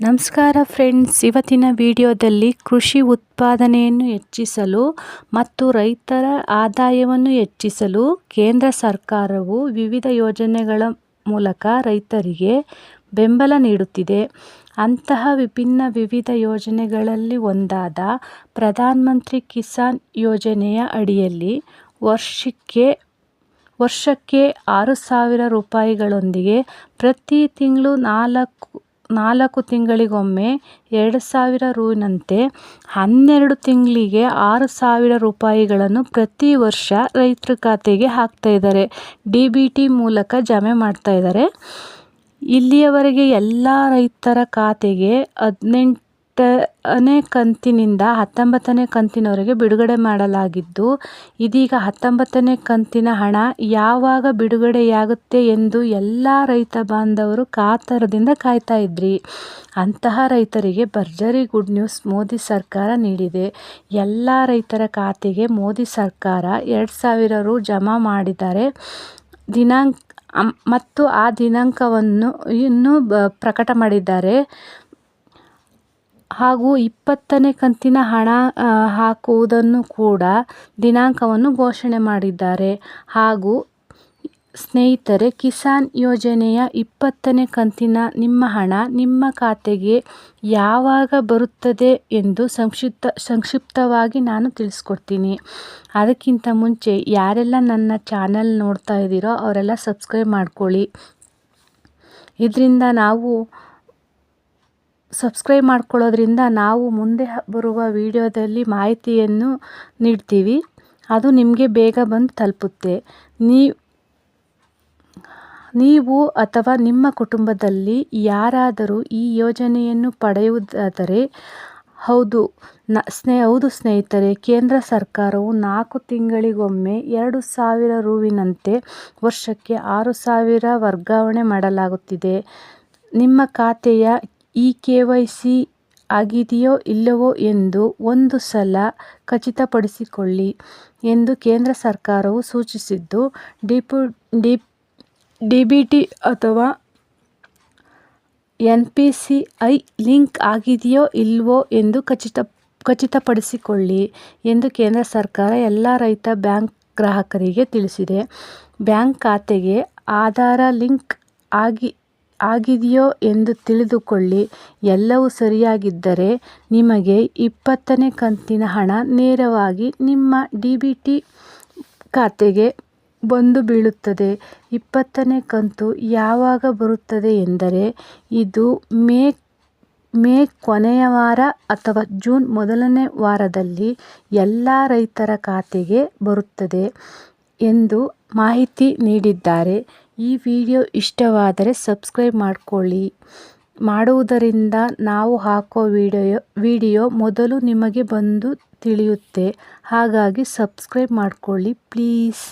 ನಮಸ್ಕಾರ ಫ್ರೆಂಡ್ಸ್. ಇವತ್ತಿನ ವಿಡಿಯೋದಲ್ಲಿ ಕೃಷಿ ಉತ್ಪಾದನೆಯನ್ನು ಹೆಚ್ಚಿಸಲು ಮತ್ತು ರೈತರ ಆದಾಯವನ್ನು ಹೆಚ್ಚಿಸಲು ಕೇಂದ್ರ ಸರ್ಕಾರವು ವಿವಿಧ ಯೋಜನೆಗಳ ಮೂಲಕ ರೈತರಿಗೆ ಬೆಂಬಲ ನೀಡುತ್ತಿದೆ. ಅಂತಹ ವಿಭಿನ್ನ ವಿವಿಧ ಯೋಜನೆಗಳಲ್ಲಿ ಒಂದಾದ ಪ್ರಧಾನ ಮಂತ್ರಿ ಕಿಸಾನ್ ಯೋಜನೆಯ ಅಡಿಯಲ್ಲಿ ವರ್ಷಕ್ಕೆ ವರ್ಷಕ್ಕೆ ಆರು ಸಾವಿರ ರೂಪಾಯಿಗಳೊಂದಿಗೆ ಪ್ರತಿ ತಿಂಗಳು ನಾಲ್ಕು ನಾಲ್ಕು ತಿಂಗಳಿಗೊಮ್ಮೆ ಎರಡು ಸಾವಿರ ರೂನಂತೆ ಹನ್ನೆರಡು ತಿಂಗಳಿಗೆ ಆರು ಸಾವಿರ ರೂಪಾಯಿಗಳನ್ನು ಪ್ರತಿ ವರ್ಷ ರೈತರ ಖಾತೆಗೆ ಹಾಕ್ತಾ ಇದ್ದಾರೆ. ಡಿ ಬಿ ಟಿ ಮೂಲಕ ಜಮೆ ಮಾಡ್ತಾ ಇದ್ದಾರೆ. ಇಲ್ಲಿಯವರೆಗೆ ಎಲ್ಲ ರೈತರ ಖಾತೆಗೆ ಹದಿನೆಂಟು ಹತ್ತನೇ ಕಂತಿನಿಂದ ಹತ್ತೊಂಬತ್ತನೇ ಕಂತಿನವರೆಗೆ ಬಿಡುಗಡೆ ಮಾಡಲಾಗಿದ್ದು, ಇದೀಗ ಹತ್ತೊಂಬತ್ತನೇ ಕಂತಿನ ಹಣ ಯಾವಾಗ ಬಿಡುಗಡೆಯಾಗುತ್ತೆ ಎಂದು ಎಲ್ಲ ರೈತ ಬಾಂಧವರು ಕಾತರದಿಂದ ಕಾಯ್ತಾ ಇದ್ರಿ. ಅಂತಹ ರೈತರಿಗೆ ಭರ್ಜರಿ ಗುಡ್ ನ್ಯೂಸ್ ಮೋದಿ ಸರ್ಕಾರ ನೀಡಿದೆ. ಎಲ್ಲ ರೈತರ ಖಾತೆಗೆ ಮೋದಿ ಸರ್ಕಾರ ಎರಡು ಸಾವಿರ ರು ಜಮಾ ಮಾಡಿದ್ದಾರೆ ದಿನಾಂಕ ಮತ್ತು ಆ ದಿನಾಂಕವನ್ನು ಇನ್ನೂ ಪ್ರಕಟ ಮಾಡಿದ್ದಾರೆ. ಹಾಗೂ ಇಪ್ಪತ್ತನೇ ಕಂತಿನ ಹಣ ಹಾಕುವುದನ್ನು ಕೂಡ ದಿನಾಂಕವನ್ನು ಘೋಷಣೆ ಮಾಡಿದ್ದಾರೆ. ಹಾಗೂ ಸ್ನೇಹಿತರೆ, ಕಿಸಾನ್ ಯೋಜನೆಯ ಇಪ್ಪತ್ತನೇ ಕಂತಿನ ನಿಮ್ಮ ಹಣ ನಿಮ್ಮ ಖಾತೆಗೆ ಯಾವಾಗ ಬರುತ್ತದೆ ಎಂದು ಸಂಕ್ಷಿಪ್ತ, ಸಂಕ್ಷಿಪ್ತವಾಗಿ ನಾನು ತಿಳಿಸ್ಕೊಡ್ತೀನಿ. ಅದಕ್ಕಿಂತ ಮುಂಚೆ ಯಾರೆಲ್ಲ ನನ್ನ ಚಾನಲ್ ನೋಡ್ತಾ ಇದ್ದೀರೋ ಅವರೆಲ್ಲ ಸಬ್ಸ್ಕ್ರೈಬ್ ಮಾಡ್ಕೊಳ್ಳಿ. ಇದರಿಂದ ನಾವು ಸಬ್ಸ್ಕ್ರೈಬ್ ಮಾಡ್ಕೊಳ್ಳೋದ್ರಿಂದ ನಾವು ಮುಂದೆ ಬರುವ ವೀಡಿಯೋದಲ್ಲಿ ಮಾಹಿತಿಯನ್ನು ನೀಡ್ತೀವಿ. ಅದು ನಿಮಗೆ ಬೇಗ ಬಂದು ತಲುಪುತ್ತೆ. ನೀವು ಅಥವಾ ನಿಮ್ಮ ಕುಟುಂಬದಲ್ಲಿ ಯಾರಾದರೂ ಈ ಯೋಜನೆಯನ್ನು ಪಡೆಯುವುದಾದರೆ ಹೌದು, ನ, ಸ್ನೇ, ಹೌದು ಸ್ನೇಹಿತರೆ, ಕೇಂದ್ರ ಸರ್ಕಾರವು ನಾಲ್ಕು ತಿಂಗಳಿಗೊಮ್ಮೆ ಎರಡು ಸಾವಿರ ರೂವಿನಂತೆ ವರ್ಷಕ್ಕೆ ಆರು ಸಾವಿರ ವರ್ಗಾವಣೆ ಮಾಡಲಾಗುತ್ತಿದೆ. ನಿಮ್ಮ ಖಾತೆಯ ಇ ಕೆ ವೈ ಸಿ ಆಗಿದೆಯೋ ಇಲ್ಲವೋ ಎಂದು ಒಂದು ಸಲ ಖಚಿತಪಡಿಸಿಕೊಳ್ಳಿ ಎಂದು ಕೇಂದ್ರ ಸರ್ಕಾರವು ಸೂಚಿಸಿದ್ದು, ಡಿಪು ಡಿ ಡಿ ಬಿ ಟಿ ಅಥವಾ N P C I link ಆಗಿದೆಯೋ ಇಲ್ಲವೋ ಎಂದು ಖಚಿತ, ಖಚಿತಪಡಿಸಿಕೊಳ್ಳಿ ಎಂದು ಕೇಂದ್ರ ಸರ್ಕಾರ ಎಲ್ಲ ರೈತ ಬ್ಯಾಂಕ್ ಗ್ರಾಹಕರಿಗೆ ತಿಳಿಸಿದೆ. ಬ್ಯಾಂಕ್ ಖಾತೆಗೆ ಆಧಾರ ಲಿಂಕ್ ಆಗಿ ಆಗಿದೆಯೋ ಎಂದು ತಿಳಿದುಕೊಳ್ಳಿ. ಎಲ್ಲವೂ ಸರಿಯಾಗಿದ್ದರೆ ನಿಮಗೆ ಇಪ್ಪತ್ತನೇ ಕಂತಿನ ಹಣ ನೇರವಾಗಿ ನಿಮ್ಮ ಡಿ ಬಿ ಟಿ ಖಾತೆಗೆ ಬಂದು ಬೀಳುತ್ತದೆ. ಇಪ್ಪತ್ತನೇ ಕಂತು ಯಾವಾಗ ಬರುತ್ತದೆ ಎಂದರೆ ಇದು ಮೇ ಮೇ ಕೊನೆಯ ವಾರ ಅಥವಾ ಜೂನ್ ಮೊದಲನೇ ವಾರದಲ್ಲಿ ಎಲ್ಲ ರೈತರ ಖಾತೆಗೆ ಬರುತ್ತದೆ. ಎಂದು ಮಾಹಿತಿ ನೀಡಿದ್ದಾರೆ. ಈ ವಿಡಿಯೋ ಇಷ್ಟವಾದರೆ ಸಬ್ಸ್ಕ್ರೈಬ್ ಮಾಡಿಕೊಳ್ಳಿ. ಮಾಡುವುದರಿಂದ ನಾವು ಹಾಕೋ ವಿಡಿಯೋ ವಿಡಿಯೋ ಮೊದಲು ನಿಮಗೆ ಬಂದು ತಿಳಿಯುತ್ತೆ. ಹಾಗಾಗಿ ಸಬ್ಸ್ಕ್ರೈಬ್ ಮಾಡಿಕೊಳ್ಳಿ, ಪ್ಲೀಸ್.